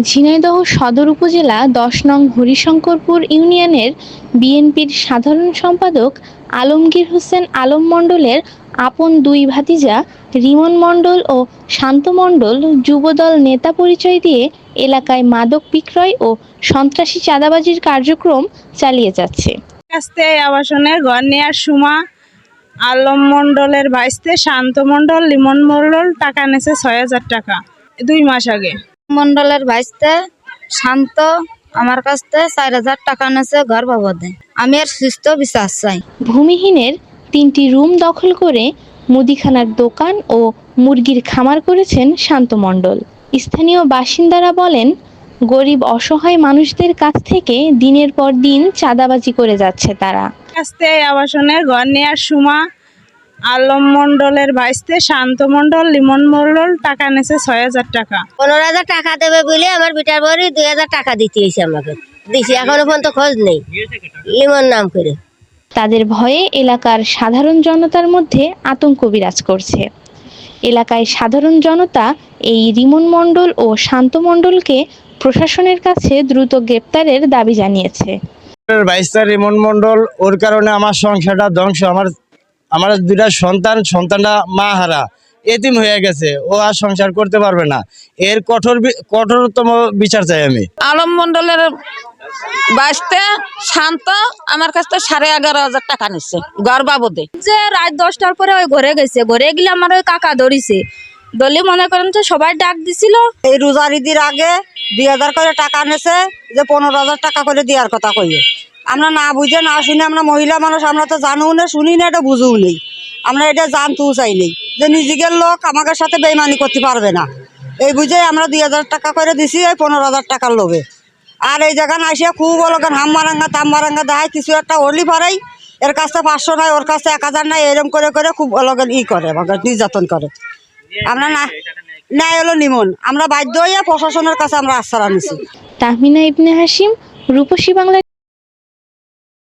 ঝিনাইদহ সদর উপজেলা দশ নং হরিশঙ্করপুর ইউনিয়নের বিএনপির সাধারণ সম্পাদক আলমগীর হোসেন আলম মণ্ডলের আপন দুই ভাতিজা রিমন মণ্ডল ও শান্ত মণ্ডল যুবদল নেতা পরিচয় দিয়ে এলাকায় মাদক বিক্রয় ও সন্ত্রাসী চাঁদাবাজির কার্যক্রম চালিয়ে যাচ্ছে। কাছতে আবাসনের ঘর নেওয়ার সময় আলম মণ্ডলের ভাইস্তে শান্ত মণ্ডল লিমন মণ্ডল, টাকা নেছে ছয় হাজার টাকা। দুই মাস আগে। মন্ডলের ভাইস্তে শান্ত আমার কাছ থেকে চার হাজার টাকা নেছে ঘর বাবদে। আমি আর সুস্থ বিশ্বাস চাই। ভূমিহীনের তিনটি রুম দখল করে মুদিখানার দোকান ও মুরগির খামার করেছেন শান্ত মণ্ডল। স্থানীয় বাসিন্দারা বলেন গরিব অসহায় মানুষদের কাছ থেকে দিনের পর দিন চাঁদাবাজি করে যাচ্ছে তারা। আবাসনের ঘর নেওয়ার সময় আলম মণ্ডলের ভাইস্তে শান্ত মণ্ডল লিমন মণ্ডল টাকা নেছে ছয় হাজার টাকা। পনেরো হাজার টাকা দেবে বলে আমার বিটার বাড়ি দুই হাজার টাকা দিতে হয়েছে আমাকে। দিছি এখনও পর্যন্ত খোঁজ নেই। লিমন নাম করে। তাদের ভয়ে এলাকার সাধারণ জনতার মধ্যে আতঙ্ক বিরাজ করছে। এলাকায় সাধারণ জনতা এই রিমন মণ্ডল ও শান্ত মণ্ডলকে প্রশাসনের কাছে দ্রুত গ্রেপ্তারের দাবি জানিয়েছে। বাইশটা রিমন মন্ডল ওর কারণে আমার সংসারটা ধ্বংস আমার আমার দুটা সন্তান সন্তানটা মা হারা। এতিম হয়ে গেছে ও আর সংসার করতে পারবে না। এর কঠোর কঠোরতম বিচার চাই আমি। আলম মন্ডলের বাঁচতে শান্ত আমার কাছ থেকে সাড়ে এগারো হাজার টাকা নিচ্ছে ঘর বাবদে যে রাত দশটার পরে ওই ঘরে গেছে ঘরে গেলে আমার ওই কাকা ধরিছে। দলি মনে করেন তো সবাই ডাক দিছিল। এই রোজার ঈদের আগে দুই হাজার করে টাকা নেছে যে পনেরো হাজার টাকা করে দেওয়ার কথা কইয়ে। আমরা না বুঝে, না শুনে আমরা মহিলা মানুষ, আমরা তো জানুও না, শুনি না, এটা বুঝেও নেই। আমরা এটা জানতেও চাই নেই। যে নিজেদের লোক আমাদের সাথে বেইমানি করতে পারবে না। এই বুঝে আমরা দুই হাজার টাকা করে দিছি, এই পনেরো হাজার টাকার লোভে। আর এই জায়গায় আসিয়া খুব ওলোকেন হাম মারাঙ্গা তাম মারাঙ্গা দেখায়, কিছু একটা হলি পারাই এর কাছে পাঁচশো নাই, ওর কাছে এক হাজার নাই, এরম করে করে খুব ওলোকেন ই করে নির্যাতন করে। আমরা না ন্যায় হলো নিমন। আমরা বাধ্য হইয়া প্রশাসনের কাছে আমরা আশ্রয় নিছি তাহমিনা ইবনে হাসিম রূপসী বাংলা